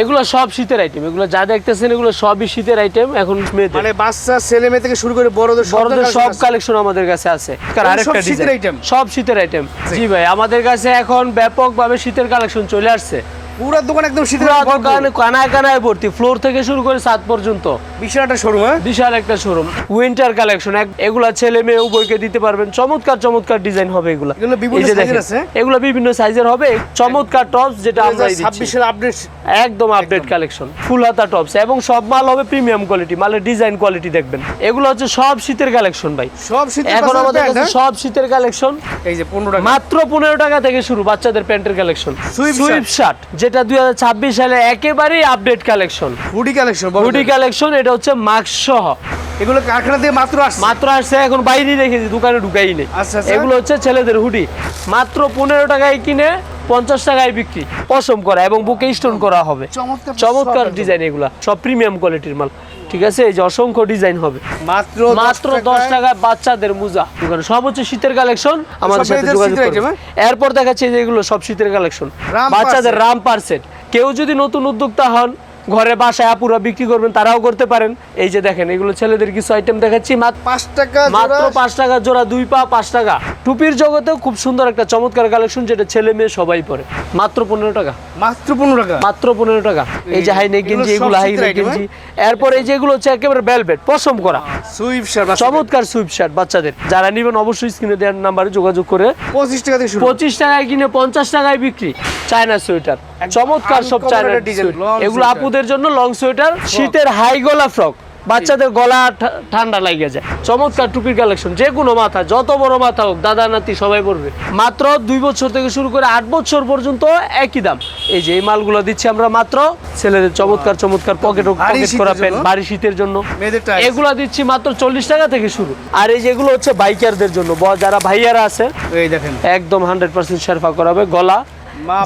এগুলো সব শীতের আইটেম এগুলো যা দেখতেছেন এগুলো সবই শীতের আইটেম এখন মেয়েদের। মানে বাচ্চা ছেলে মেয়ে থেকে শুরু করে বড়দের সব বড়দের সব কালেকশন আমাদের কাছে আছে। আরেকটা শীতের ডিজাইন সব শীতের আইটেম জি ভাই আমাদের কাছে এখন ব্যাপকভাবে শীতের কালেকশন চলে আসছে। পুরো দোকান একদম শীতের দোকান কানায় কানায় ভর্তি ফ্লোর থেকে শুরু করে পর্যন্ত। বিশাল একটা শোরুম হ্যাঁ? বিশাল একটা শোরুম উইন্টার কালেকশন এগুলা ছেলে মেয়ে উভয়কে দিতে পারবেন। চমৎকার চমৎকার ডিজাইন হবে এগুলা। এগুলো বিভিন্ন সাইজের হবে। চমৎকার টপস যেটা আমরা ছাব্বিশ সালে আপডেট একদম আপডেট কালেকশন ফুল হাতা টপস এবং সব মাল হবে প্রিমিয়াম কোয়ালিটি মালের ডিজাইন কোয়ালিটি দেখবেন। এগুলো হচ্ছে সব শীতের কালেকশন ভাই। সব শীতের এখন আমাদের কাছে হ্যাঁ? সব শীতের কালেকশন এই যে পনেরো টাকা। মাত্র পনেরো টাকা থেকে শুরু বাচ্চাদের প্যান্টের কালেকশন সুইপ শার্ট যেটা দুই হাজার ছাব্বিশ সালে একেবারেই update collection hoodie collection hoodie collection এটা হচ্ছে মাস্ক সহ এগুলো কারখানা থেকে মাত্র আসছে? মাত্র আসছে এখন বাইরে রেখেছি দোকানে ঢুকাই নেই আচ্ছা, আচ্ছা। এগুলো হচ্ছে ছেলেদের হুডি মাত্র পনেরো টাকায় কিনে পঞ্চাশ টাকায় বিক্রি পশম করা এবং বুকে স্টোন করা হবে। চমৎকার। ডিজাইন এগুলা সব প্রিমিয়াম কোয়ালিটির মাল। ঠিক আছে? এই যে অসংখ্য ডিজাইন হবে। মাত্র মাত্র দশ টাকায় বাচ্চাদের মোজা। দোকানে সব হচ্ছে শীতের কালেকশন আমাদের সাথে যোগাযোগ এরপর দেখাচ্ছে যে এগুলো সব শীতের কালেকশন বাচ্চাদের রাম পার্সেট কেউ যদি নতুন উদ্যোক্তা হন ঘরে বাসায় আপুরা বিক্রি করবেন তারাও করতে পারেন। এই যে দেখেন এগুলো ছেলেদের কিছু আইটেম দেখাচ্ছি। মাত্র পাঁচ টাকা মাত্র পাঁচ টাকা জোড়া দুই পা পাঁচ টাকা। টুপির জগতেও খুব সুন্দর একটা চমৎকার কালেকশন যেটা ছেলে মেয়ে সবাই পরে। মাত্র পনেরো টাকা। মাত্র পনেরো টাকা। মাত্র পনেরো টাকা। এই যে হাই নেক গেঞ্জি এগুলো হাই নেক গেঞ্জি। এরপর এই যেগুলো হচ্ছে একেবারে বেলভেট পশম করা। সুইপ শার্ট চমৎকার সুইপ শার্ট বাচ্চাদের। যারা নিবেন অবশ্যই স্ক্রিনে দেওয়ার নাম্বারে যোগাযোগ করে পঁচিশ টাকা থেকে পঁচিশ টাকায় কিনে পঞ্চাশ টাকায় বিক্রি। চায়না সোয়েটার চমৎকার সব চায়না এগুলো sweater। আপুদের জন্য লং সোয়েটার শীতের হাই গলা ফ্রক বাচ্চাদের গলা ঠান্ডা লাগে যায়। চমৎকার টুপির কালেকশন যে কোনো মাথা যত বড় মাথা হোক দাদা নাতি সবাই পড়বে মাত্র দুই বছর থেকে শুরু করে আট বছর পর্যন্ত একই দাম। এই যে এই মালগুলো দিচ্ছি আমরা মাত্র ছেলেদের চমৎকার চমৎকার পকেট ভারী পকেট করা প্যান্ট? বাড়ি শীতের জন্য। এগুলো দিচ্ছি মাত্র চল্লিশ টাকা থেকে শুরু। আর এই যেগুলো হচ্ছে বাইকারদের জন্য যারা ভাইয়ারা আছে এই দেখেন। একদম হান্ড্রেড পার্সেন্ট শেরফা করাবে গলা।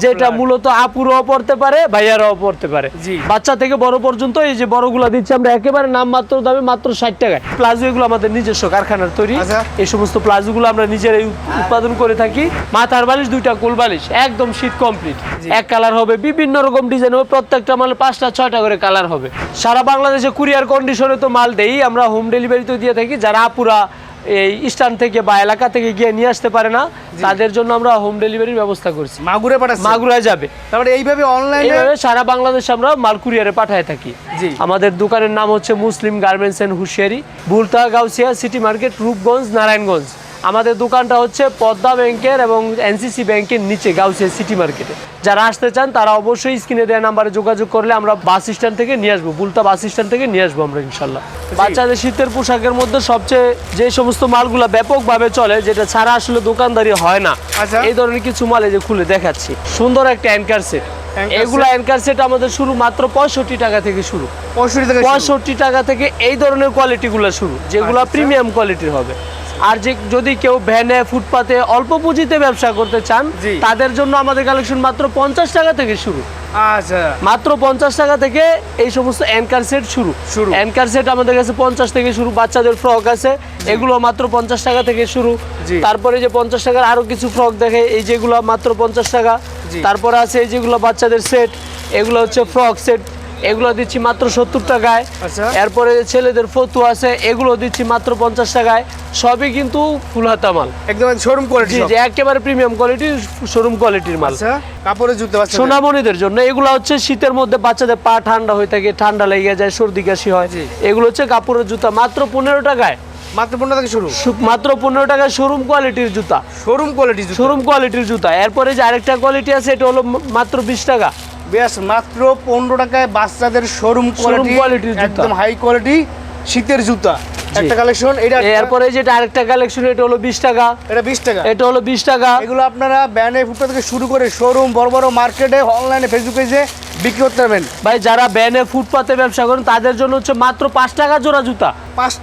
যেটা মূলত আপুরাও পড়তে পারে ভাইয়ারাও পড়তে পারে। বাচ্চা থেকে বড় পর্যন্ত এই যে বড়গুলো দিচ্ছি আমরা একেবারে নাম মাত্র দামে মাত্র ষাট টাকায়। প্লাজো এগুলো আমাদের নিজস্ব কারখানার তৈরি। আচ্ছা। এই সমস্ত প্লাজোগুলো আমরা নিজেরাই উৎপাদন করে থাকি। মাথার বালিশ দুইটা কোল বালিশ একদম শীত কমপ্লিট এক কালার হবে বিভিন্ন রকম ডিজাইন হবে প্রত্যেকটা মালে পাঁচটা ছয়টা করে কালার হবে। সারা বাংলাদেশে কুরিয়ার কন্ডিশনে তো মাল দেই আমরা হোম ডেলিভারিতে দিয়ে থাকি। যারা আপুরা এই স্টান থেকে বা এলাকা থেকে গিয়ে নিয়ে আসতে পারে না। তাদের জন্য আমরা হোম ডেলিভারির ব্যবস্থা করছি। মাগুরে পাঠাচ্ছি মাগুরায় যাবে। তারপরে এইভাবে অনলাইনে এইভাবে সারা বাংলাদেশে আমরা মাল কুরিয়ারে পাঠায় থাকি। জি। আমাদের দোকানের নাম হচ্ছে মুসলিম garments and হুশিয়ারি। Bulta Gausia city market Rupganj Narayanganj. আমাদের দোকানটা হচ্ছে পদ্মা ব্যাংকের এবং এনসিসি ব্যাংকের নিচে গাউসিয়া সিটি মার্কেটে। যারা আসতে চান তারা অবশ্যই স্ক্রিনে দেওয়া নাম্বারে যোগাযোগ করলে আমরা বাস স্ট্যান্ড থেকে নিয়ে আসব বুলতা বাস স্ট্যান্ড থেকে নিয়ে আসব আমরা ইনশাল্লাহ। বাচ্চাদের শীতের পোশাকের মধ্যে সবচেয়ে যে সমস্ত মালগুলো ব্যাপকভাবে চলে যেটা ছাড়া আসলে দোকানদারি হয় না। আচ্ছা। এই ধরনের কিছু মাল এই যে খুলে দেখাচ্ছি। সুন্দর একটা অ্যাঙ্কার সেট। এগুলো অ্যাঙ্কার সেট আমাদের শুরু মাত্র পঁয়ষট্টি টাকা থেকে শুরু। পঁয়ষট্টি টাকা থেকে এই ধরনের কোয়ালিটিগুলো শুরু যেগুলো। প্রিমিয়াম কোয়ালিটির হবে। আর যে যদি কেউ ভ্যানে ফুটপাতে অল্প পুঁজিতে ব্যবসা করতে চান তাদের জন্য আমাদের কালেকশন মাত্র পঞ্চাশ টাকা থেকে শুরু। আচ্ছা। মাত্র পঞ্চাশ টাকা থেকে এই সমস্ত অ্যাঙ্কার সেট শুরু। শুরু। অ্যাঙ্কার সেট আমাদের কাছে পঞ্চাশ থেকে শুরু। বাচ্চাদের ফ্রক আছে এগুলো মাত্র পঞ্চাশ টাকা থেকে শুরু। তারপরে যে পঞ্চাশ টাকার আরও কিছু ফ্রক দেখে এই যেগুলো মাত্র পঞ্চাশ টাকা। তারপরে আছে এই যেগুলো বাচ্চাদের সেট এগুলো হচ্ছে ফ্রক সেট। এগুলো দিচ্ছি মাত্র সত্তর টাকায়। আচ্ছা। এরপরে ছেলেদের ফতু আছে এগুলো দিচ্ছি মাত্র পঞ্চাশ টাকায়। সবই কিন্তু ফুল হাতা মাল। একদম শোরুম কোয়ালিটি জি জি একেবারে প্রিমিয়াম কোয়ালিটির শোরুম কোয়ালিটির মাল। আচ্ছা কাপড়ের জুতো সোনামণিদের জন্য। এগুলো হচ্ছে শীতের মধ্যে বাচ্চাদের পা ঠান্ডা হয়ে থাকে ঠান্ডা লেগে যায় সর্দি কাশি হয়। এগুলো হচ্ছে কাপড়ের জুতা মাত্র পনেরো টাকায়। মাত্র পনেরো শুরু মাত্র পনেরো টাকায় শোরুম কোয়ালিটির জুতা। শোরুম কোয়ালিটি জুতো। শোরুম কোয়ালিটির জুতা। এরপরে যে আরেকটা কোয়ালিটি আছে এটা হলো মাত্র বিশ টাকা। বেশ মাত্র পনেরো টাকায় বাচ্চাদের শোরুম কোয়ালিটি একদম হাই কোয়ালিটি শীতের জুতা। একটা কালেকশন এটা এরপরে যেটা আরেকটা কালেকশন এটা হলো বিশ টাকা। এটা বিশ টাকা। এটা হলো বিশ টাকা। এগুলো আপনারা ব্যানে ফুটপাত থেকে শুরু করে শোরুম বড় বড় মার্কেটে অনলাইনে ফেসবুক পেজে বিক্রি করতে পারবেন। ভাই যারা ব্যানে ফুটপাতে ব্যবসা করেন তাদের জন্য হচ্ছে মাত্র টাকা জোড়া জুতা।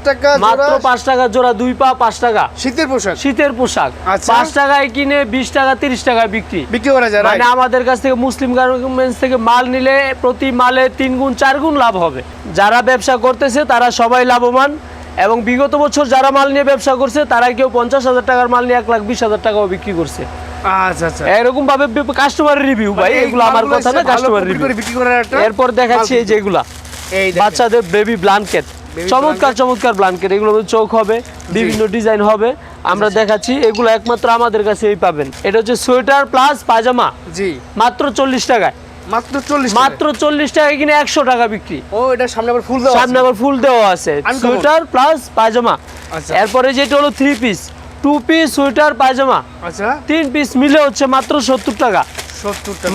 টাকা মাত্র টাকা জোড়া দুই পা টাকা। শীতের পোশাক। শীতের পোশাক। আচ্ছা। পাঁচ টাকায় কিনে বিশ টাকা তিরিশ টাকায় বিক্রি। বিক্রি করা যায় মানে আমাদের কাছ থেকে মুসলিম গার্মেন্টস থেকে মাল নিলে প্রতি মালে তিন গুণ চার গুণ লাভ হবে। যারা ব্যবসা করতেছে তারা সবাই লাভবান। এবং বিগত বছর যারা মাল নিয়ে ব্যবসা করছে তারা কেউ পঞ্চাশ হাজার টাকার মাল নিয়ে এক লাখ বিশ হাজার টাকাও বিক্রি করছে। আচ্ছা আচ্ছা। এরকম ভাবে কাস্টমার রিভিউ ভাই মানে এগুলো আমার কথা না কাস্টমার রিভিউ এরপর দেখাচ্ছি এই যেগুলা বাচ্চাদের বেবি চমৎকার চমৎকার এগুলো চোখ হবে বিভিন্ন ডিজাইন হবে। আমরা দেখাচ্ছি এগুলো একমাত্র আমাদের কাছেই পাবেন। এটা হচ্ছে সোয়েটার প্লাস পাজামা জি। মাত্র চল্লিশ টাকায়। মাত্র চল্লিশ মাত্র চল্লিশ টাকায় কিনে একশো টাকা বিক্রি। ও এটা সামনে আবার ফুল দেওয়া সামনে আবার ফুল দেওয়া আছে। Sweater plus pyjama. আচ্ছা। এরপরে যেটা হলো three piece two piece sweater pyjama. আচ্ছা। তিন পিস মিলে হচ্ছে মাত্র সত্তর টাকা।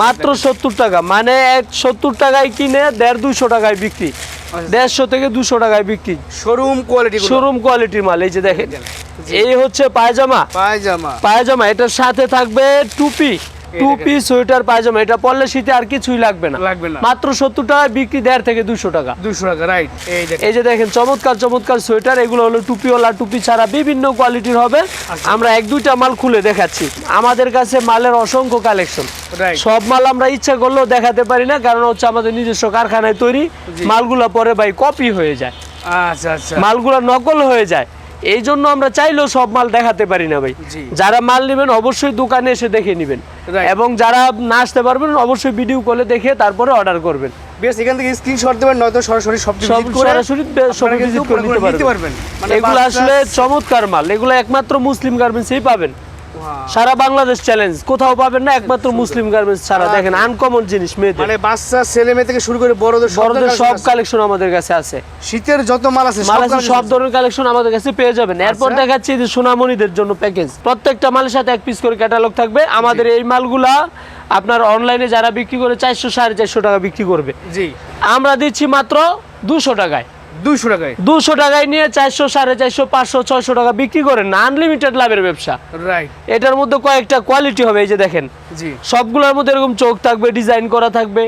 মাত্র সত্তর টাকা। মানে এক সত্তর টাকায় কিনে দেড় দুশো টাকায় বিক্রি। আচ্ছা। দেড়শো থেকে দুশো টাকায় বিক্রি। শোরুম কোয়ালিটি শোরুম কোয়ালিটির মাল এই যে দেখেন। এই হচ্ছে পায়জামা। পায়জামা। পায়জামা এটার সাথে থাকবে টুপি টুপি সোয়েটার পায়জামা এটা পরলে শীতে আর কিছুই লাগবে না। লাগবে না। মাত্র সত্তর টাকায় বিক্রি দেড় থেকে দুশো টাকা। দুশো টাকা রাইট এই যে দেখেন চমৎকার চমৎকার সোয়েটার এগুলো হলো টুপিওয়ালা টুপি ছাড়া বিভিন্ন কোয়ালিটির হবে। আচ্ছা। আমরা এক দুইটা মাল খুলে দেখাচ্ছি। আমাদের কাছে মালের অসংখ্য কালেকশন সব মাল আমরা ইচ্ছা করলেও দেখাতে পারি না কারণ হচ্ছে আমাদের নিজস্ব কারখানায় তৈরি। মালগুলো পরে ভাই কপি হয়ে যায়। আচ্ছা আচ্ছা। মালগুলো নকল হয়ে যায়। এই জন্য আমরা চাইলেও সব মাল দেখাতে পারি না ভাই। যারা মাল নেবেন অবশ্যই দোকানে এসে দেখে নেবেন। এবং যারা না আসতে পারবেন অবশ্যই ভিডিও কলে দেখে তারপরে অর্ডার করবেন। বেশ এখান থেকে স্ক্রিনশট দেবেন নয়তো সরাসরি সব সরাসরি নিতে পারবেন। মানে এগুলো আসলে চমৎকার মাল। এগুলো একমাত্র মুসলিম গার্মেন্টসেই পাবেন। সারা বাংলাদেশ চ্যালেঞ্জ কোথাও পাবেন না একমাত্র মুসলিম গার্মেন্টস ছাড়া। দেখেন আনকমন জিনিস মেয়েদের। মানে বাচ্চা ছেলে মেয়ে থেকে শুরু করে বড়দের বড়দের সব কালেকশন আমাদের কাছে আছে। শীতের যত মাল আছে মাল আছে সব ধরনের কালেকশন আমাদের কাছে পেয়ে যাবেন। এরপর আচ্ছা। দেখাচ্ছি যে সোনামণিদের জন্য প্যাকেজ প্রত্যেকটা মালের সাথে এক পিস করে ক্যাটালগ থাকবে। আমাদের এই মালগুলা আপনার অনলাইনে যারা বিক্রি করে চারশো সাড়ে চারশো টাকা বিক্রি করবে। জি। আমরা দিচ্ছি মাত্র দুশো টাকায়। টাকায়? দুশো টাকায় নিয়ে চারশো সাড়ে চারশো পাঁচশো ছয়শো টাকা বিক্রি করেন। না আনলিমিটেড লাভের ব্যবসা। রাইট এটার মধ্যে কয়েকটা কোয়ালিটি হবে এই যে দেখেন। জি। সবগুলোর মধ্যে এরকম চোখ থাকবে ডিজাইন করা থাকবে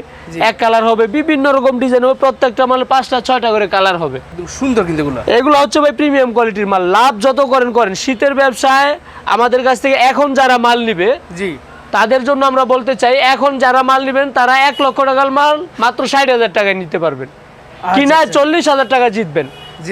এক কালার হবে বিভিন্ন রকম ডিজাইন হবে প্রত্যেকটা মালে পাঁচটা ছয়টা করে কালার হবে। সুন্দর কিন্তু এগুলো। এগুলো হচ্ছে ভাই প্রিমিয়াম কোয়ালিটির মাল। লাভ যত করেন করেন। শীতের ব্যবসায় আমাদের কাছ থেকে এখন যারা মাল নিবে জি। তাদের জন্য আমরা বলতে চাই এখন যারা মাল নেবেন তারা এক লক্ষ টাকার মাল মাত্র ষাট হাজার টাকায় নিতে পারবেন। কিনায় আচ্ছা। চল্লিশ হাজার টাকা জিতবেন।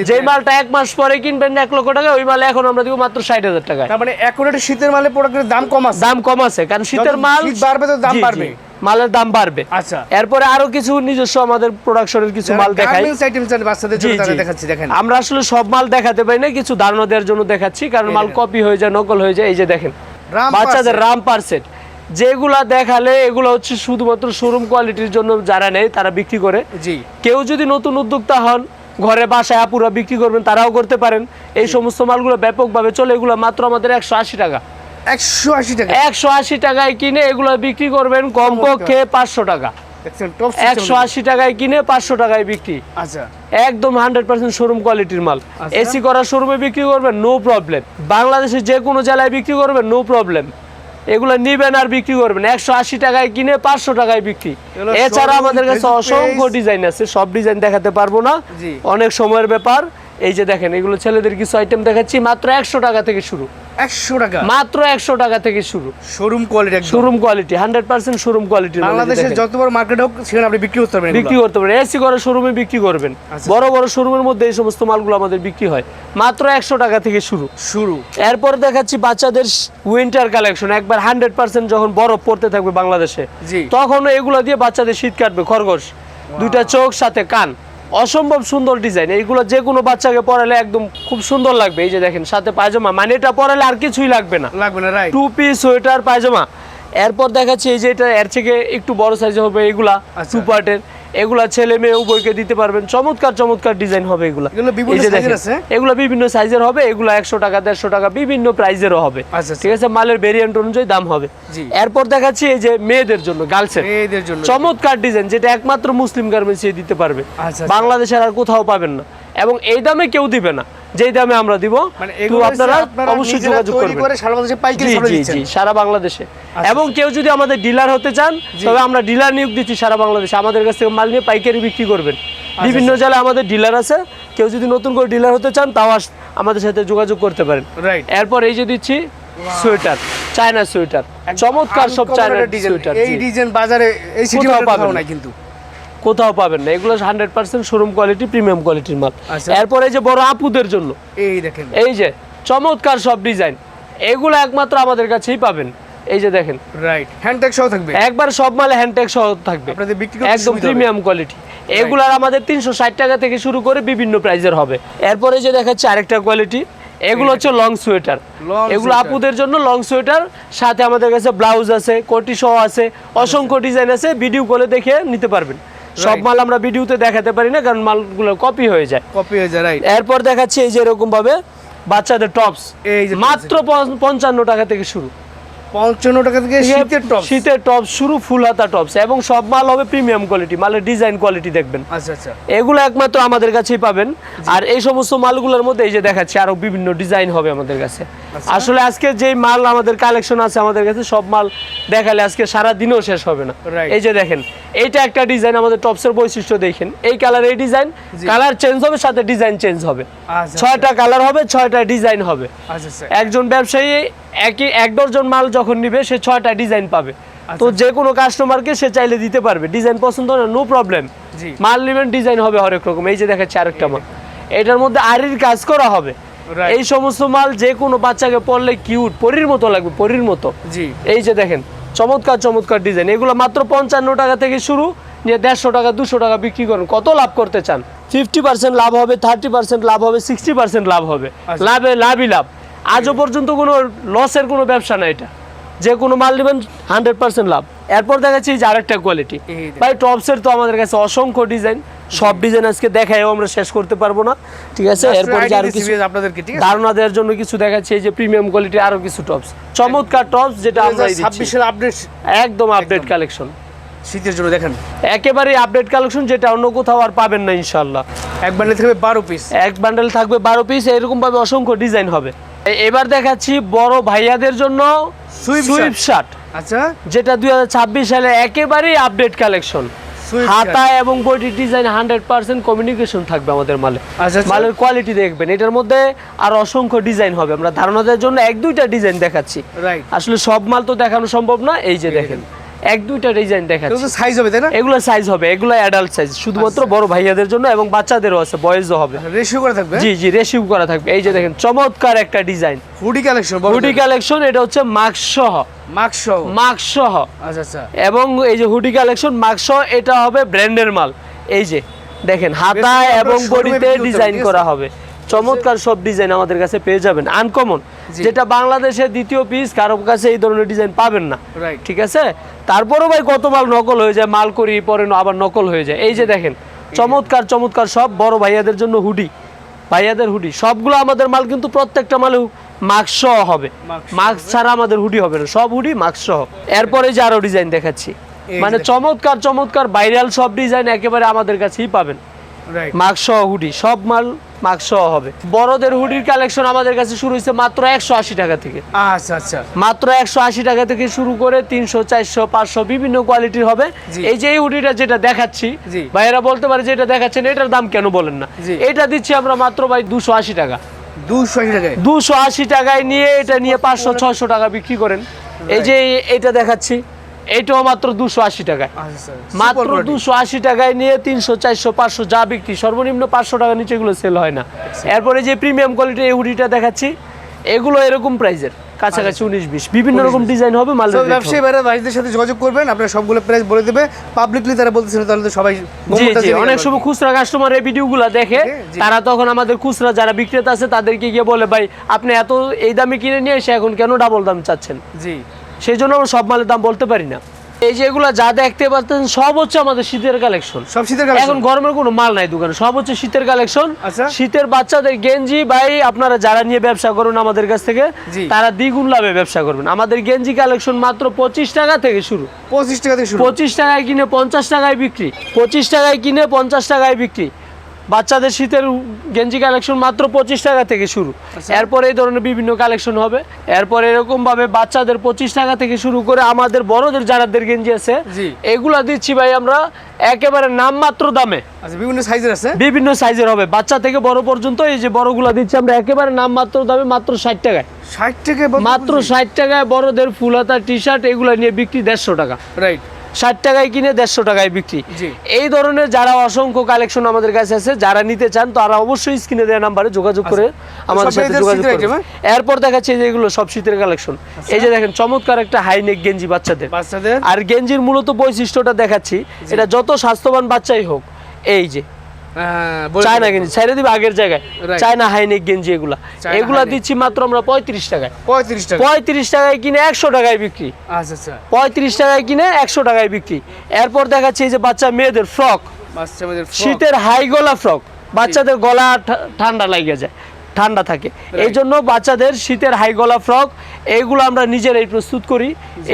যে মালটা এক মাস পরে কিনবেন এক লক্ষ টাকা ওই মাল এখন আমরা দিব মাত্র ষাট হাজার তার মানে এখন একটা শীতের মালে প্রোডাক্টের দাম কম আছে। দাম কম আছে কারণ শীতের মাল শীত বাড়বে তো দাম বাড়বে। মালের দাম বাড়বে। আচ্ছা। এরপরে আরও কিছু নিজস্ব আমাদের প্রোডাকশনের কিছু মাল দেখাই। বাচ্চাদের জন্য দেখাচ্ছি দেখেন। আমরা আসলে সব মাল দেখাতে পারি না কিছু ধারণা দেওয়ার জন্য দেখাচ্ছি কারণ মাল কপি হয়ে যায় নকল হয়ে যায় এই যে দেখেন। বাচ্চাদের রাম পার্সেট যেগুলা দেখালে এগুলো হচ্ছে শুধুমাত্র শোরুম কোয়ালিটির জন্য যারা নেয় তারা বিক্রি করে। জি। কেউ যদি নতুন উদ্যোক্তা হন ঘরে বাসায় আপুরা বিক্রি করবেন তারাও করতে পারেন। এই সমস্ত মালগুলো ব্যাপকভাবে চলে এগুলো মাত্র আমাদের একশো আশি টাকা। একশো আশি টাকা। একশো আশি টাকায় কিনে এগুলো বিক্রি করবেন কমপক্ষে পাঁচশো টাকা। একশো আশি টাকায় কিনে পাঁচশো টাকায় বিক্রি। আচ্ছা। একদম হান্ড্রেড পার্সেন্ট শোরুম কোয়ালিটির মাল। আচ্ছা। এসি করা শোরুমে বিক্রি করবেন নো প্রবলেম বাংলাদেশের যে কোনো জেলায় বিক্রি করবেন নো প্রবলেম এগুলো নিবেন আর বিক্রি করবেন। একশো আশি টাকায় কিনে পাঁচশো টাকায় বিক্রি। এছাড়া আমাদের কাছে অসংখ্য ডিজাইন আছে সব ডিজাইন দেখাতে পারব না। অনেক সময়ের ব্যাপার। এই যে দেখেন এগুলো ছেলেদের কিছু আইটেম দেখাচ্ছি মাত্র একশো টাকা থেকে শুরু। একশো টাকা। মাত্র একশো টাকা থেকে শুরু। Showroom quality showroom quality hundred percent showroom কোয়ালিটির বাংলাদেশের যত বড় মার্কেট হোক সেখানে আপনি বিক্রি করতে পারবেন বিক্রি করতে পারেন এসি করে শোরুমে বিক্রি করবেন। আচ্ছা। বড় বড় শোরুমের মধ্যে এই সমস্ত মালগুলো আমাদের বিক্রি হয়। মাত্র একশো টাকা থেকে শুরু। শুরু। এরপর দেখাচ্ছি বাচ্চাদের উইন্টার কালেকশন একবার হান্ড্রেড পার্সেন্ট যখন বরফ পড়তে থাকবে বাংলাদেশে তখন এগুলো দিয়ে বাচ্চাদের শীত কাটবে খরগোশ। দুইটা চোখ সাথে কান। অসম্ভব সুন্দর ডিজাইন। এইগুলো যে কোনো বাচ্চাকে পরালে একদম খুব সুন্দর লাগবে। এই যে দেখেন সাথে পায়জামা। মানে এটা পরালে আর কিছুই লাগবে না। লাগবে না right two piece sweater pyjama. এরপর দেখাচ্ছি এই যে এটা এর থেকে একটু বড় সাইজ হবে এগুলা আচ্ছা। টু পার্টের এগুলা ছেলে মেয়ে উভয়কে দিতে পারবেন। চমৎকার চমৎকার ডিজাইন হবে এগুলা। এগুলো বিভিন্ন সাইজের হবে এগুলো একশো টাকা দেড়শো টাকা বিভিন্ন প্রাইজেরও হবে। আচ্ছা, ঠিক আছে? মালের ভেরিয়েন্ট অনুযায়ী দাম হবে। এরপর দেখাচ্ছি এই যে মেয়েদের জন্য গার্লসের মেয়েদের জন্য। চমৎকার ডিজাইন যেটা একমাত্র মুসলিম গার্মেন্টস দিতে পারবে। আচ্ছা, আচ্ছা। বাংলাদেশের আর কোথাও পাবেন না। এবং এই দামে কেউ দিবে না। যেই দামে আমরা দিব মানে তো আপনারা অবশ্যই যোগাযোগ করবেন। সারা বাংলাদেশে বাংলাদেশে। এবং কেউ যদি আমাদের ডিলার হতে চান তবে আমরা ডিলার নিয়োগ দিচ্ছি সারা বাংলাদেশে। আমাদের কাছ থেকে মাল নিয়ে পাইকারি বিক্রি করবেন। বিভিন্ন জেলায় আমাদের ডিলার আছে। কেউ যদি নতুন করে ডিলার হতে চান তাও আমাদের সাথে যোগাযোগ করতে পারেন। এরপর এই যে দিচ্ছি সোয়েটার চায়না সোয়েটার। চমৎকার সব চায়না সোয়েটার এই ডিজাইন বাজারে এই সিটি পাবেন না। কিন্তু। কোথাও পাবেন না। এগুলো hundred percent showroom quality premium কোয়ালিটির মাল। আচ্ছা। এরপর এই যে বড় আপুদের জন্য এই দেখেন। এই যে চমৎকার সব ডিজাইন এগুলো একমাত্র আমাদের কাছেই পাবেন। এই যে দেখেন। রাইট হ্যান্ডট্যাগ সহ থাকবে? একবার সব মালে হ্যান্ডটেক সহ থাকবে। আপনাদের বিক্রি একদম প্রিমিয়াম কোয়ালিটি এগুলার আমাদের তিনশো ষাট টাকা থেকে শুরু করে বিভিন্ন প্রাইজের হবে। এরপরে যে দেখাচ্ছে আরেকটা কোয়ালিটি এগুলো হচ্ছে লং সোয়েটার এগুলো আপুদের জন্য লং সোয়েটার সাথে আমাদের কাছে ব্লাউজ আছে কোটি সহ আছে অসংখ্য ডিজাইন আছে ভিডিও করে দেখে নিতে পারবেন। সব মাল আমরা ভিডিওতে দেখাতে পারি না কারণ মালগুলো কপি হয়ে যায়। কপি হয়ে যায় রাইট এরপর দেখাচ্ছি এই যে এরকম ভাবে বাচ্চাদের টপস এই যে মাত্র পঞ্চ- পঞ্চান্ন টাকা থেকে শুরু। পঞ্চান্ন টাকা থেকে শীতের টপ শীতের টপস শুরু ফুল হাতা টপস এবং সব মাল হবে প্রিমিয়াম কোয়ালিটি মালের ডিজাইন কোয়ালিটি দেখবেন। আচ্ছা আচ্ছা। এগুলো একমাত্র আমাদের কাছেই পাবেন। আর এই সমস্ত মালগুলোর মধ্যে এই যে দেখাচ্ছি আরও বিভিন্ন ডিজাইন হবে আমাদের কাছে। আসলে আজকে যেই মাল আমাদের কালেকশন আছে আমাদের কাছে সব মাল দেখালে আজকে সারা দিনও শেষ হবে না। এই যে দেখেন এইটা একটা ডিজাইন আমাদের টপসের বৈশিষ্ট্য দেখেন। এই কালার এই ডিজাইন কালার চেঞ্জ হবে সাথে ডিজাইন চেঞ্জ হবে। আচ্ছা ছয়টা কালার হবে ছয়টা ডিজাইন হবে। আচ্ছা আচ্ছা। একজন ব্যবসায়ী একই এক ডজন মাল যখন নিবে সে ছয়টা ডিজাইন পাবে। তো যে কোনো কাস্টমারকে সে চাইলে দিতে পারবে। ডিজাইন পছন্দ না নো প্রবলেম মাল নেবেন ডিজাইন হবে হরেক রকম। এই যে দেখাচ্ছি আরেকটা মাল। এটার মধ্যে আরির কাজ করা হবে। এই সমস্ত মাল যে কোনো বাচ্চাকে পড়লে কিউট পরির মতো লাগবে পরির মতো। জি। এই যে দেখেন চমৎকার চমৎকার ডিজাইন এগুলো মাত্র পঞ্চান্ন টাকা থেকে শুরু নিয়ে দেড়শো টাকা দুশো টাকা বিক্রি করেন। কত লাভ করতে চান? ফিফটি পার্সেন্ট লাভ হবে থার্টি পার্সেন্ট লাভ হবে সিক্সটি পার্সেন্ট লাভ হবে। আচ্ছা। লাভে লাভই লাভ। আজও পর্যন্ত কোনো লসের কোনো ব্যবসা না এটা। যে কোনো মাল নেবেন হান্ড্রেড পার্সেন্ট লাভ। এরপর দেখাচ্ছি যে আরেকটা কোয়ালিটি ভাই টপসের তো আমাদের কাছে অসংখ্য ডিজাইন সব ডিজাইন আজকে দেখায়ও আমরা শেষ করতে পারব না। ঠিক আছে? এরপর যে আরও কিছু আপনাদেরকে ঠিক আছে? ধারণা দেওয়ার জন্য কিছু দেখাচ্ছি এই যে প্রিমিয়াম কোয়ালিটি আরও কিছু টপস চমৎকার টপস যেটা আমরা দিচ্ছি। ছাব্বিশের আপডেট একদম আপডেট কালেকশন শীতের জন্য দেখেন। একেবারে আপডেট কালেকশন যেটা অন্য কোথাও আর পাবেন না ইনশাল্লাহ এক বান্ডেল থাকবে বারো পিস এক বান্ডেল থাকবে বারো পিস এরকম ভাবে অসংখ্য ডিজাইন হবে। এবার দেখাচ্ছি বড় ভাইয়াদের জন্য Swift সুইপ শার্ট আচ্ছা। যেটা দুই সালে একেবারেই আপডেট কালেকশন হাতা এবং body design hundred percent communication থাকবে আমাদের মালে। আচ্ছা, আচ্ছা। মালের কোয়ালিটি দেখবেন। এটার মধ্যে আর অসংখ্য ডিজাইন হবে। আমরা ধারণা দেওয়ার জন্য এক দুইটা ডিজাইন দেখাচ্ছি। আসলে সব মাল তো দেখানো সম্ভব না। এই যে দেখেন। এক দুইটা ডিজাইন দেখাচ্ছি। সাইজ হবে তাই না? এগুলো সাইজ হবে এগুলো অ্যাডাল্ট সাইজ শুধুমাত্র বড় ভাইয়াদের জন্য এবং বাচ্চাদেরও আছে বয়েজও হবে। রেশিও করা থাকবে? জি জি রেসিভ করা থাকবে। এই যে দেখেন চমৎকার একটা design hoodie collection hoodie collection এটা হচ্ছে সহ মাস্ক সহ সহ আচ্ছা আচ্ছা। এবং এই যে হুডি কালেকশন মাক্স সহ এটা হবে ব্র্যান্ডের মাল। এই যে দেখেন হাতায় এবং বডিতে ডিজাইন করা হবে। চমৎকার সব ডিজাইন আমাদের কাছে পেয়ে যাবেন। আনকমন যেটা বাংলাদেশের দ্বিতীয় পিস কারও কাছে এই ধরনের ডিজাইন পাবেন না। ঠিক আছে? তারপরও ভাই কত মাল নকল হয়ে যায় মাল করি পরে আবার নকল হয়ে যায়। এই যে দেখেন চমৎকার চমৎকার সব বড় ভাইয়াদের জন্য হুডি ভাইয়াদের হুডি সবগুলো আমাদের মাল কিন্তু প্রত্যেকটা মালে মাস্ক সহ হবে। মাস্ক ছাড়া আমাদের হুডি হবে না। সব হুডি মাস্ক সহ। এরপরে যে আরও ডিজাইন দেখাচ্ছি। মানে চমৎকার চমৎকার ভাইরাল সব ডিজাইন একেবারে আমাদের কাছেই পাবেন। মাস্ক সহ হুডি সব মাল মাস্ক সহ হবে। বড়দের হুডির কালেকশন আমাদের কাছে শুরু হয়েছে মাত্র একশো আশি টাকা থেকে। আচ্ছা আচ্ছা। মাত্র একশো আশি টাকা থেকে শুরু করে তিনশো চারশো পাঁচশো বিভিন্ন কোয়ালিটির হবে। এই যে হুডিটা যেটা দেখাচ্ছি। ভাইয়েরা বলতে পারে যে এটা দেখাচ্ছেন এটার দাম কেন বলেন না। এটা দিচ্ছি আমরা মাত্র ভাই দুশো আশি টাকা। দুশো আশি টাকায়? নিয়ে এটা নিয়ে পাঁচশো ছয়শো টাকা বিক্রি করেন। এই যে এটা দেখাচ্ছি এটাও মাত্র দুশো আশি টাকায়। আচ্ছা মাত্র দুশো আশি টাকায় নিয়ে তিনশো চারশো পাঁচশো যা বিক্রি সর্বনিম্ন পাঁচশো টাকা নিচে এগুলো সেল হয় না। এরপরে যে প্রিমিয়াম কোয়ালিটির এই হুডিটা দেখাচ্ছি এগুলো এরকম প্রাইজের কাছাকাছি উনিশ বিশ বিভিন্ন রকম ডিজাইন হবে ব্যবসায়ী ভাইরা ভাইদের সাথে যোগাযোগ করবেন আপনারা সবগুলো প্রাইস বলে দেবে। পাবলিকলি তারা বলতেছেন তাহলে তো সবাই অনেক সময় খুচরা কাস্টমার এই ভিডিওগুলো দেখে। তারা তখন আমাদের খুচরা যারা বিক্রেতা আছে তাদেরকে গিয়ে বলে ভাই আপনি এত এই দামে কিনে নিয়ে এসে এখন কেন ডাবল দাম চাচ্ছেন? জি। সেই জন্য আমরা সব মালের দাম বলতে পারি না। এই যে এগুলো যা দেখতে পাচ্ছেন সব হচ্ছে আমাদের শীতের কালেকশন সব শীতের এখন কালেকশন গরমের কোনো মাল নাই দোকানে সব হচ্ছে শীতের কালেকশন আচ্ছা। শীতের বাচ্চাদের গেঞ্জি ভাই আপনারা যারা নিয়ে ব্যবসা করুন আমাদের কাছ থেকে তারা দ্বিগুণ লাভে ব্যবসা করবেন। আমাদের গেঞ্জি কালেকশন মাত্র পঁচিশ টাকা থেকে শুরু। পঁচিশ টাকা থেকে শুরু। পঁচিশ টাকায় কিনে পঞ্চাশ টাকায় বিক্রি। পঁচিশ টাকায় কিনে পঞ্চাশ টাকায় বিক্রি। বাচ্চাদের শীতের গেঞ্জি কালেকশন মাত্র পঁচিশ টাকা থেকে শুরু। আচ্ছা। এরপরে এই ধরনের বিভিন্ন কালেকশন হবে। এরপর এরকম ভাবে বাচ্চাদের পঁচিশ টাকা থেকে শুরু করে আমাদের বড়দের যারাদের গেঞ্জি আছে। এগুলা দিচ্ছি ভাই আমরা একেবারে নামমাত্র দামে। আচ্ছা বিভিন্ন সাইজের আছে? বিভিন্ন সাইজের হবে। বাচ্চা থেকে বড় পর্যন্ত এই যে বড়গুলা দিচ্ছি আমরা একেবারে নামমাত্র দামে মাত্র ষাট টাকায়। ষাট টাকা মাত্র ষাট টাকায় বড়দের ফুল হাতা টি শার্ট এগুলো নিয়ে বিক্রি দেড়শো টাকা। রাইট ষাট টাকায় কিনে দেড়শো টাকায় বিক্রি। এই ধরনের যারা অসংখ্য কালেকশন আমাদের কাছে আছে যারা নিতে চান তারা অবশ্যই স্ক্রিনে দেওয়া নাম্বারে যোগাযোগ করে আমাদের আচ্ছা। সাথে যোগাযোগ করবে হ্যাঁ? এরপর দেখাচ্ছি যে এগুলো সব শীতের কালেকশন এই যে দেখেন চমৎকার একটা হাইনেক গেঞ্জি বাচ্চাদের। বাচ্চাদের? আর গেঞ্জির মূলত বৈশিষ্ট্যটা দেখাচ্ছি এটা যত স্বাস্থ্যবান বাচ্চাই হোক এই যে চায়না গেঞ্জি ছেড়ে দিবে আগের জায়গায়। চায়না হাইনেক গেঞ্জি এগুলা। এগুলা দিচ্ছি মাত্র আমরা পঁয়ত্রিশ টাকায়। পঁয়ত্রিশ টাকা। পঁয়ত্রিশ টাকায় কিনে একশো টাকায় বিক্রি। আচ্ছা আচ্ছা। পঁয়ত্রিশ টাকায় কিনে একশো টাকায় বিক্রি। এরপর দেখাচ্ছে এই যে বাচ্চা মেয়েদের ফ্রক। শীতের হাই গলা ফ্রক। বাচ্চাদের গলা ঠান্ডা লাগিয়ে যায়। ঠান্ডা থাকে। এই জন্য বাচ্চাদের শীতের হাই গলা ফ্রক এইগুলো আমরা নিজেরাই প্রস্তুত করি।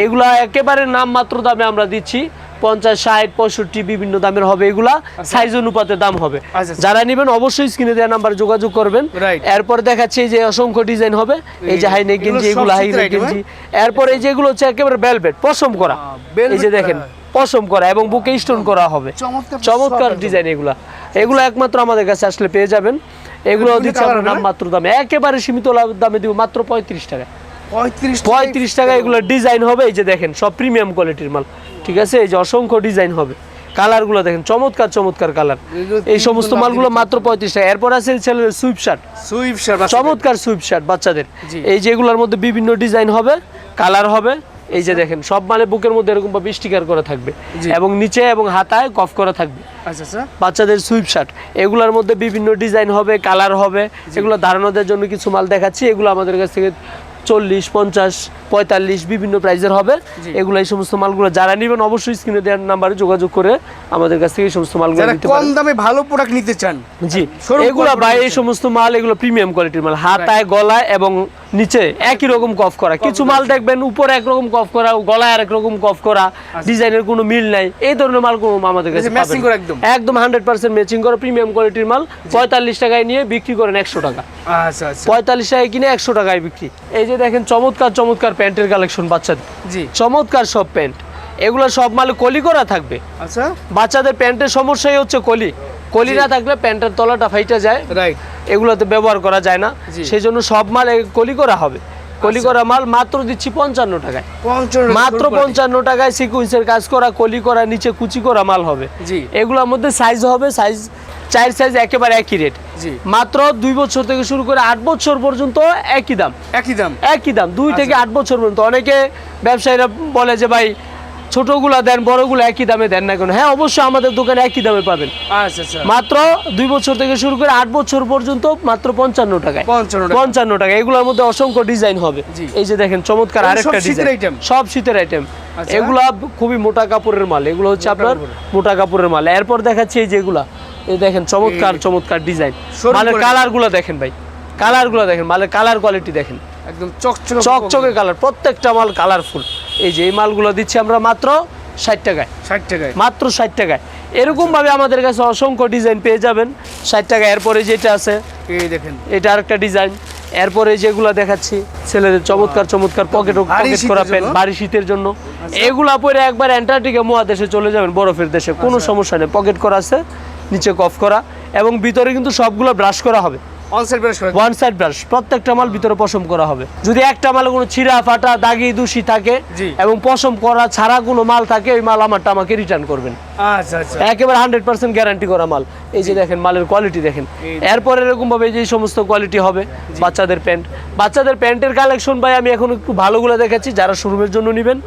এগুলা একেবারে নামমাত্র দামে আমরা দিচ্ছি। পঞ্চাশ ষাট পঁয়ষট্টি বিভিন্ন দামের হবে এগুলা সাইজ অনুপাতে দাম হবে। আচ্ছা, আচ্ছা। যারা নেবেন অবশ্যই স্ক্রিনে দেওয়া নাম্বার যোগাযোগ করবেন। এরপর দেখাচ্ছি যে অসংখ্য ডিজাইন হবে। এই যে হাই নেক গেঞ্জি এগুলো হাই শীতের নেক গেঞ্জি। এরপর এই যেগুলো হচ্ছে একেবারে বেলভেট পশম করা। এই যে দেখেন পশম করা এবং বুকে স্টোন করা হবে। চমৎকার। ডিজাইন এগুলা। এগুলো একমাত্র আমাদের কাছে আসলে পেয়ে যাবেন। এগুলো দিচ্ছি আমরা নাম মাত্র দামে। একেবারে সীমিত দামে দিব মাত্র পঁয়ত্রিশ টাকা। পঁয়ত্রিশ টাকা এগুলো ডিজাইন হবে এই যে দেখেন সব প্রিমিয়াম কোয়ালিটির মাল। ঠিক আছে? এই যে অসংখ্য ডিজাইন হবে। কালারগুলো দেখেন চমৎকার চমৎকার কালার এই সমস্ত মালগুলো মাত্র পঁয়ত্রিশ টাকা। এরপর আছে ছেলেদের সুইপ শার্ট সুইফট শার্ট চমৎকার সুইপ শার্ট বাচ্চাদের। এই যেগুলোর মধ্যে বিভিন্ন ডিজাইন হবে কালার হবে এই যে দেখেন সব মালে বুকের মধ্যে এরকম ভাবে স্টিকার করা থাকবে এবং নিচে এবং হাতায় কফ করা থাকবে। আচ্ছা আচ্ছা। বাচ্চাদের সুইপ শার্ট এগুলোর মধ্যে বিভিন্ন ডিজাইন হবে কালার হবে এগুলো ধারণাদের জন্য কিছু মাল দেখাচ্ছি এগুলো আমাদের কাছ থেকে চল্লিশ পঞ্চাশ পঁয়তাল্লিশ বিভিন্ন প্রাইজের হবে। এগুলো এই সমস্ত মালগুলো যারা নেবেন অবশ্যই স্ক্রিনে দেওয়ার নাম্বারে যোগাযোগ করে আমাদের কাছ থেকে এই সমস্ত মালগুলো নিতে কম দামে ভালো প্রোডাক্ট নিতে চান জি এগুলো ভাই এই সমস্ত মাল এগুলো প্রিমিয়াম কোয়ালিটির মাল হাতায় গলায় এবং নিচে একই রকম কফ করা। কিছু মাল দেখবেন উপরে একরকম কফ করা গলায় আরেক রকম কফ করা ডিজাইনের কোনো মিল নাই। এই ধরনের মাল আমাদের কাছে আচ্ছা। পাবেন। করা। একদম। একদম হান্ড্রেড পার্সেন্ট ম্যাচিং করা প্রিমিয়াম কোয়ালিটির মাল পঁয়তাল্লিশ টাকায় নিয়ে বিক্রি করেন একশো টাকা। আচ্ছা আচ্ছা। পঁয়তাল্লিশ টাকায় কিনে একশো টাকায় বিক্রি। এই যে দেখেন চমৎকার চমৎকার প্যান্টের কালেকশন বাচ্চাদের। জি। চমৎকার সব প্যান্ট। এগুলো সব মালে কলি করা থাকবে। আচ্ছা। বাচ্চাদের প্যান্টের সমস্যাই হচ্ছে কলি। কলি না থাকলে প্যান্টের তলাটা ফাইটা যায়। রাইট এগুলোতে ব্যবহার করা যায় না। আচ্ছা। সেই জন্য সব মাল কলি করা হবে। কলি করা মাল মাত্র দিচ্ছি পঞ্চান্ন টাকায়। মাত্র পঞ্চান্ন টাকায় সিকুয়েন্সের কাজ করা কলি করা নিচে কুচি করা মাল হবে। জি। এগুলোর মধ্যে সাইজ হবে সাইজ চার সাইজ একেবারে একই রেট মাত্র দুই বছর থেকে শুরু করে আট বছর পর্যন্ত একই দাম। একই দাম। একই দাম দুই থেকে আচ্ছা। আট বছর পর্যন্ত। অনেকে ব্যবসায়ীরা বলে যে ভাই ছোটগুলা দেন বড়গুলো একই দামে দেন না কেন? হ্যাঁ অবশ্যই আমাদের দোকানে একই দামে পাবেন। আচ্ছা আচ্ছা। মাত্র দুই বছর থেকে শুরু করে আট বছর পর্যন্ত মাত্র পঞ্চান্ন টাকায়। পঞ্চান্ন টাকা। এগুলোর মধ্যে অসংখ্য ডিজাইন হবে। এই যে দেখেন চমৎকার আরেকটা সব শীতের ডিজাইন। সব শীতের আইটেম আচ্ছা। এগুলা খুবই মোটা কাপড়ের মাল। এগুলো হচ্ছে আপনার মোটা কাপড়ের মাল। এরপর দেখাচ্ছি এই যেগুলা এই দেখেন চমৎকার চমৎকার ডিজাইন। মালের quality। কালারগুলো দেখেন ভাই। কালারগুলো দেখেন মালের কালার কোয়ালিটি দেখেন। একদম চকচকে চকচকে কালার প্রত্যেকটা মাল কালারফুল। এই যে এই মালগুলো দিচ্ছি আমরা মাত্র ষাট টাকায়। ষাট টাকায়। মাত্র ষাট টাকায়। এরকম ভাবে আমাদের কাছে অসংখ্য ডিজাইন পেয়ে যাবেন। ষাট টাকা এরপরে যেটা আছে এই দেখেন। এটা আরেকটা ডিজাইন। এরপরে যেগুলো দেখাচ্ছি ছেলেদের চমৎকার চমৎকার পকেট করা? প্যান্ট বাড়ি শীতের জন্য। এগুলা পরে একবার অ্যান্টার্কটিকা মহাদেশে চলে যাবেন বরফের দেশে। কোনো আচ্ছা। সমস্যা নেই। পকেট করা আছে নিচে কফ করা। এবং ভিতরে কিন্তু সবগুলো ব্রাশ করা হবে। ওয়ান সাইড ব্রাশ প্রত্যেকটা মাল ভিতরে পশম করা হবে। যদি একটা মালে কোনো ছিঁড়া ফাটা দাগি দূষি থাকে এবং পশম করা ছাড়া কোনো মাল থাকে ওই মাল আমারটা আমাকে রিটার্ন করবেন। আচ্ছা আচ্ছা। একেবারে হান্ড্রেড পার্সেন্ট গ্যারান্টি করা মাল। এই যে দেখেন মালের কোয়ালিটি দেখেন। এরপর যে সমস্ত কোয়ালিটি হবে বাচ্চাদের প্যান্ট বাচ্চাদের প্যান্টের কালেকশন ভাই আমি এখন একটু ভালোগুলো দেখাচ্ছি যারা শোরুমের জন্য নেবেন।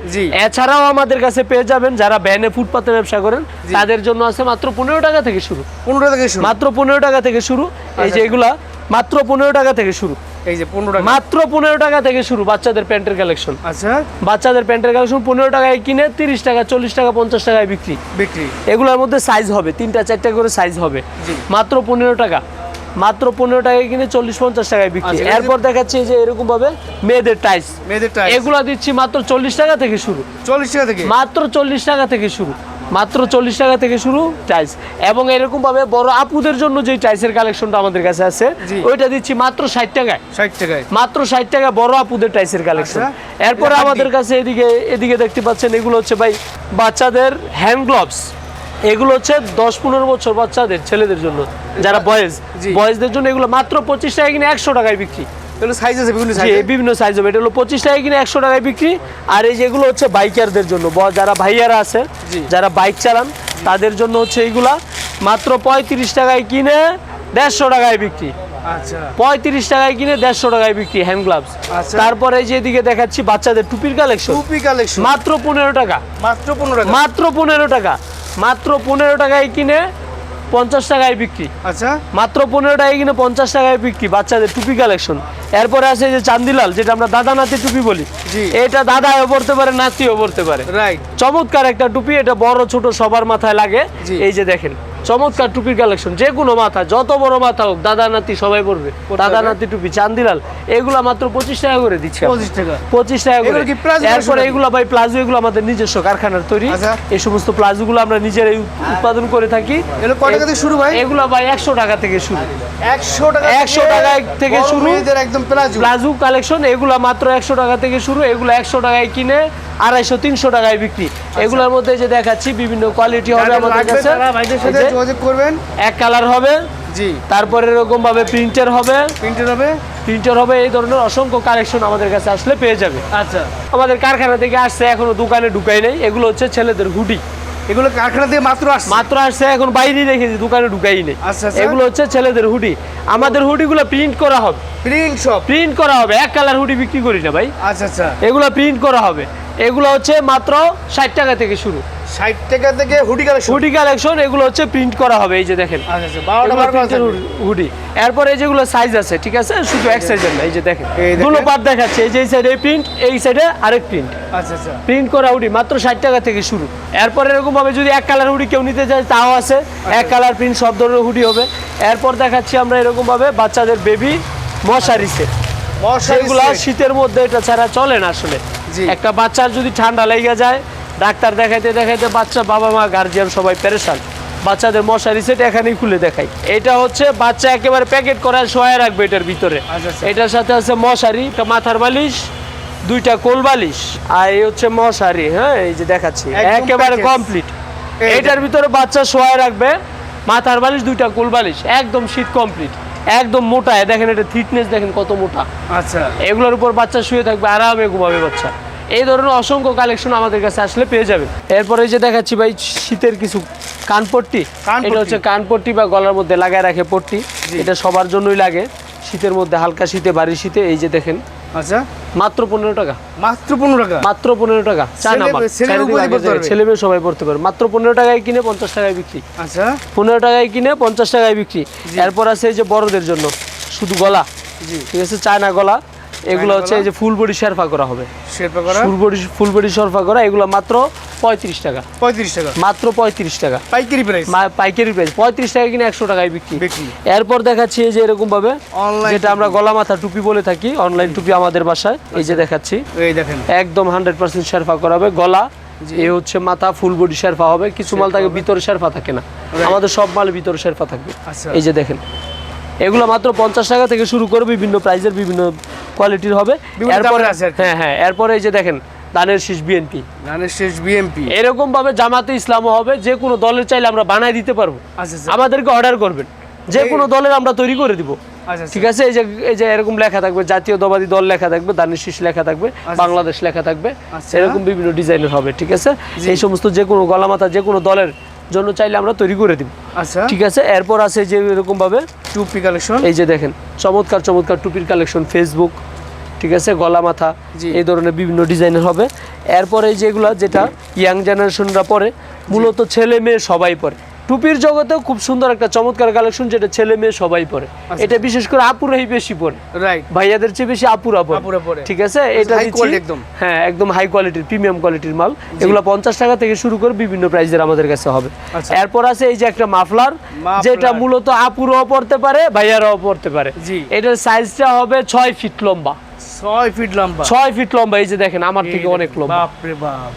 এছাড়াও আমাদের কাছে পেয়ে যাবেন যারা ব্যানে ফুটপাতে ব্যবসা করেন তাদের জন্য আছে মাত্র পনেরো টাকা থেকে শুরু। পনেরো থেকে শুরু। মাত্র পনেরো টাকা থেকে শুরু। এই যে এগুলা মাত্র পনেরো টাকা থেকে শুরু। এই যে পনেরো টাকা। মাত্র পনেরো টাকা থেকে শুরু বাচ্চাদের প্যান্টের কালেকশন আচ্ছা। বাচ্চাদের প্যান্টের কালেকশন পনেরো টাকায় কিনে তিরিশ টাকা চল্লিশ টাকা পঞ্চাশ টাকায় বিক্রি। বিক্রি। এগুলোর মধ্যে সাইজ হবে তিনটা চারটা করে সাইজ হবে। মাত্র পনেরো টাকা। মাত্র পনেরো টাকায় কিনে চল্লিশ পঞ্চাশ টাকায় বিক্রি। আচ্ছা, এরপর দেখাচ্ছি এই যে এরকম ভাবে মেয়েদের টাইস মেয়েদের টাইস এগুলা দিচ্ছি মাত্র চল্লিশ টাকা থেকে শুরু। চল্লিশ টাকা থেকে? মাত্র চল্লিশ টাকা থেকে শুরু। মাত্র চল্লিশ টাকা থেকে শুরু টাইস এবং এরকম ভাবে বড় আপুদের জন্য যে টাইসের কালেকশনটা আমাদের কাছে আছে ওইটা দিচ্ছি মাত্র ষাট টাকায়। ষাট টাকায়। মাত্র ষাট টাকা বড় আপুদের টাইসের কালেকশন। আচ্ছা। এরপরে আমাদের কাছে এদিকে এদিকে দেখতে পাচ্ছেন এগুলো হচ্ছে ভাই বাচ্চাদের হ্যান্ড গ্লোভস এগুলো হচ্ছে দশ পনেরো বছর বাচ্চাদের ছেলেদের জন্য যারা বয়েজ জি। বয়েজদের জন্য এগুলো মাত্র পঁচিশ টাকা কিনে একশো টাকায় বিক্রি। এগুলো সাইজ আছে বিভিন্ন সাইজ বিভিন্ন সাইজ হবে। এটা হলো পঁচিশ টাকায় কিনে একশো টাকায় বিক্রি। আর এই যেগুলো হচ্ছে বাইকারদের জন্য যারা ভাইয়ারা আছে যারা বাইক চালান তাদের জন্য হচ্ছে এইগুলা। মাত্র পঁয়ত্রিশ টাকায় কিনে দেড়শো টাকায় বিক্রি। আচ্ছা। পঁয়ত্রিশ টাকায় কিনে দেড়শো টাকায় বিক্রি হ্যান্ড গ্লাভস আচ্ছা। তারপরে এই যে এদিকে দেখাচ্ছি বাচ্চাদের টুপির কালেকশন টুপি কালেকশন মাত্র পনেরো টাকা। মাত্র পনেরো টাকা। মাত্র পনেরো টাকা। মাত্র পনেরো টাকায় কিনে পঞ্চাশ টাকায় বিক্রি। আচ্ছা। মাত্র পনেরো টাকায় কিনে পঞ্চাশ টাকায় বিক্রি বাচ্চাদের টুপি কালেকশন এরপরে আছে যে চান্দিলাল যেটা আমরা দাদা নাতি টুপি বলি। এটা দাদাও পড়তে পারে নাতিও পড়তে পারে। রাইট চমৎকার একটা টুপি এটা বড় ছোট সবার মাথায় লাগে। এই যে দেখেন চমৎকার টুপির কালেকশন যে কোনো মাথা যত বড় মাথা হোক দাদা নাতি সবাই পড়বে দাদা নাতি টুপি চান্দিলাল এগুলা মাত্র পঁচিশ টাকা করে দিচ্ছে পঁচিশ টাকা। পঁচিশ টাকা করে। এগুলো প্লাজো এরপরে এগুলো ভাই প্লাজো এগুলো আমাদের নিজস্ব কারখানার তৈরি। আচ্ছা। এই সমস্ত প্লাজো গুলো আমরা নিজেরাই উৎপাদন করে থাকি। শুরু ভাই? এগুলো ভাই একশো টাকা থেকে শুরু। একশো টাকা 100 টাকা থেকে শুরু। একদম প্লাজো। প্লাজো কালেকশন এগুলো মাত্র একশো টাকা থেকে শুরু। এগুলো একশো টাকায় কিনে আড়াইশো তিনশো টাকায় বিক্রি। এগুলোর মধ্যে যে দেখাচ্ছি বিভিন্ন কোয়ালিটি হবে আমাদের কাছে। যোগাযোগ করবেন। এক কালার হবে। জি। তারপরে এরকম ভাবে প্রিন্টের হবে। প্রিন্টেড হবে। প্রিন্টার হবে এই ধরনের অসংখ্য কালেকশন আমাদের কাছে আসলে পেয়ে যাবে। আচ্ছা। আমাদের কারখানা থেকে আসছে এখনও দোকানে ঢুকাই নেই। এগুলো হচ্ছে ছেলেদের হুডি। এগুলো কারখানা দিয়ে মাত্র আসছে? মাত্র আসছে এখন বাইরেই রেখেছি দোকানে ঢুকাই নেই। আচ্ছা, আচ্ছা। এগুলো হচ্ছে ছেলেদের হুডি। আমাদের হুডিগুলো প্রিন্ট করা হবে। প্রিন্ট সব? প্রিন্ট করা হবে। এক কালার হুডি বিক্রি করি না ভাই। আচ্ছা আচ্ছা। এগুলো প্রিন্ট করা হবে। এগুলো হচ্ছে মাত্র ষাট টাকা থেকে শুরু। ষাট টাকা থেকে হুডি কালেকশন হুডি কালেকশন এগুলো হচ্ছে প্রিন্ট করা হবে এই যে দেখেন। আচ্ছা আচ্ছা হুডি। এরপরে এই যেগুলো সাইজ আছে ঠিক আছে? শুধু এক সাইজের না এই যে দেখেন। দুটো পার্ট দেখাচ্ছে এই যে এই সাইডে প্রিন্ট এই সাইডে আরেক প্রিন্ট আচ্ছা আচ্ছা। প্রিন্ট করা হুডি মাত্র ষাট টাকা থেকে শুরু। এরপর এরকম ভাবে যদি এক কালার হুডি কেউ নিতে চায় তাও আছে। এক কালার প্রিন্ট সব ধরনের হুডি হবে। এরপর দেখাচ্ছি আমরা এরকম ভাবে বাচ্চাদের বেবি মশারি সেট মশারি শীতের মধ্যে এটা ছাড়া চলে না আসলে। একটা বাচ্চার যদি ঠান্ডা লেগে যায় ডাক্তার দেখাইতে দেখাইতে বাচ্চা বাবা মা গার্জিয়ান সবাই পেরেশান। বাচ্চাদের মশারি সেট এখানেই খুলে দেখাই। এটা হচ্ছে বাচ্চা একেবারে প্যাকেট করা শোয়া রাখবে এটার ভিতরে। আচ্ছা, আচ্ছা। এটার সাথে আছে মশারি একটা মাথার বালিশ দুইটা কোল বালিশ আর এই হচ্ছে মশারি হ্যাঁ এই যে দেখাচ্ছি। একেবারে কমপ্লিট এটার ভিতরে বাচ্চা শোয়া রাখবে মাথার বালিশ দুইটা কোল বালিশ একদম শীত কমপ্লিট একদম মোটা দেখেন এটা থিকনেস দেখেন কত মোটা। আচ্ছা। এগুলোর উপর বাচ্চা শুয়ে থাকবে আরামে ঘুমাবে বাচ্চা। এই ধরনের অসংখ্য কালেকশন আমাদের কাছে আসলে পেয়ে যাবে। এরপরে এই যে দেখাচ্ছি ভাই শীতের কিছু কানপট্টি। এটা হচ্ছে কানপট্টি বা গলার মধ্যে লাগায় রাখে পট্টি। এটা সবার জন্যই লাগে। শীতের মধ্যে হালকা শীতে ভারী শীতে এই যে দেখেন। আচ্ছা? মাত্র পনেরো টাকা। মাত্র পনেরো টাকা? মাত্র পনেরো টাকা। ছেলে- মেয়ে সবাই পড়তে পারে মাত্র পনেরো টাকায় কিনে পঞ্চাশ টাকায় বিক্রি। আচ্ছা। পনেরো টাকায় কিনে পঞ্চাশ টাকায় বিক্রি। এরপর আছে এই যে বড়দের জন্য শুধু গলা। ঠিক আছে? চায়না গলা। এগুলো হচ্ছে এই যে ফুল বডি শেরফা করা হবে। শেরপা করা? ফুল বডি ফুল বডি শেরফা করা এগুলো মাত্র পঁয়ত্রিশ টাকা। পঁয়ত্রিশ টাকা। মাত্র পঁয়ত্রিশ টাকা। পাইকারি প্রাইস পাইকারি প্রাইস পঁয়ত্রিশ টাকা কিনে একশো টাকায় বিক্রি। বিক্রি। এরপর দেখাচ্ছি এই যে এরকম ভাবে যেটা আমরা গলা মাথা টুপি বলে থাকি অনলাইন টুপি আমাদের বাসায়। এই যে দেখাচ্ছি। এই দেখেন। একদম হান্ড্রেড পার্সেন্ট শেরফা করা হবে। গলা এ হচ্ছে মাথা ফুল বডি শেরফা হবে। কিছু মাল থাকে ভিতরে শেরফা থাকে না। আমাদের সব মাল ভিতরে শেরফা থাকবে। আচ্ছা। এই যে দেখেন। এগুলো মাত্র পঞ্চাশ টাকা থেকে শুরু করে বিভিন্ন প্রাইজের বিভিন্ন কোয়ালিটির হবে। এরপরে আছে হ্যাঁ হ্যাঁ এরপরে এই যে দেখেন দানের শীষ বিএনপি। ধানের শেষ বিএমপি এরকম ভাবে জামাতে ইসলামও হবে যে কোনো দলের চাইলে আমরা বানাই দিতে পারব। আচ্ছা আচ্ছা। আমাদেরকে অর্ডার করবেন। যে কোনো দলের আমরা তৈরি করে দিব। আচ্ছা ঠিক আছে? এই যে এই যে এরকম লেখা থাকবে জাতীয় জাতীয়তাবাদী দল লেখা থাকবে দানের শীষ লেখা থাকবে বাংলাদেশ লেখা থাকবে। এরকম বিভিন্ন ডিজাইনের হবে ঠিক আছে? এই সমস্ত যে কোনো গলামাথা যে কোনো দলের জন্য চাইলে আমরা তৈরি করে দিব। আচ্ছা। ঠিক আছে? এরপর আছে যে এরকম ভাবে টুপি কালেকশন এই যে দেখেন চমৎকার চমৎকার টুপির কালেকশন ফেসবুক ঠিক আছে? গলা মাথা। এই ধরনের বিভিন্ন ডিজাইনের হবে। এরপরে এই যেগুলো যেটা ইয়াং জেনারেশনরা পরে মূলত ছেলে মেয়ে সবাই পরে। টুপির জগতেও খুব সুন্দর একটা চমৎকার কালেকশন যেটা ছেলে মেয়ে সবাই পরে। আচ্ছা। এটা বিশেষ করে আপুরাই বেশি পরে। রাইট ভাইয়াদের চেয়ে বেশি আপুরা পরে। ঠিক আছে? এটা দিচ্ছি- quality একদম। হ্যাঁ একদম হাই কোয়ালিটির প্রিমিয়াম কোয়ালিটির মাল। এগুলো পঞ্চাশ টাকা থেকে শুরু করে বিভিন্ন প্রাইসের আমাদের কাছে হবে। আচ্ছা। এরপর আছে এই যে একটা মাফলার। যেটা মূলত আপুরাও পড়তে পারে ভাইয়ারাও পড়তে পারে। এটার সাইজটা হবে ছয় ফিট লম্বা। ছয় ফিট লম্বা। ছয় ফিট লম্বা এই যে দেখেন আমার থেকে অনেক লম্বা।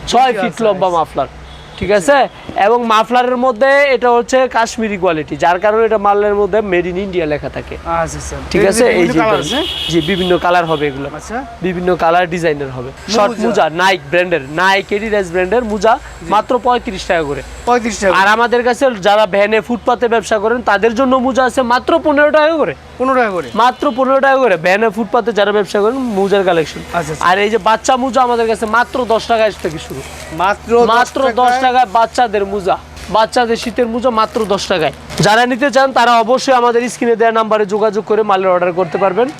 ছয় ফিট লম্বা মাফলার। ঠিক আছে? এবং মাফলারের মধ্যে এটা হচ্ছে কাশ্মীরি কোয়ালিটি যার কারণে এটা মালের মধ্যে মেড ইন ইন্ডিয়া লেখা থাকে। আচ্ছা আচ্ছা। ঠিক আছে? এই যে বিভিন্ন কালার হবে এগুলো। আচ্ছা। বিভিন্ন কালার ডিজাইনের হবে। শর্ট মোজা। নাইক ব্র্যান্ডের নাইক এডিডাস ব্র্যান্ডের মোজা মাত্র পঁয়ত্রিশ টাকা করে। পঁয়ত্রিশ টাকা আর আমাদের কাছে যারা ভ্যানে ফুটপাতে ব্যবসা করেন তাদের জন্য মোজা আছে মাত্র পনেরো টাকা করে। পনেরো টাকা করে। মাত্র পনেরো টাকা করে। ভ্যানে ফুটপাতে যারা ব্যবসা করেন মোজার কালেকশন। আর এই যে বাচ্চা মোজা আমাদের কাছে মাত্র দশ টাকা থেকে শুরু। মাত্র মাত্র দশ টাকায় বাচ্চাদের মোজা, বাচ্চাদের শীতের মোজা মাত্র দশ টাকায়। যারা নিতে চান তারা অবশ্যই আমাদের স্ক্রিনে দেওয়া নাম্বারে যোগাযোগ করে মালের অর্ডার করতে পারবেন।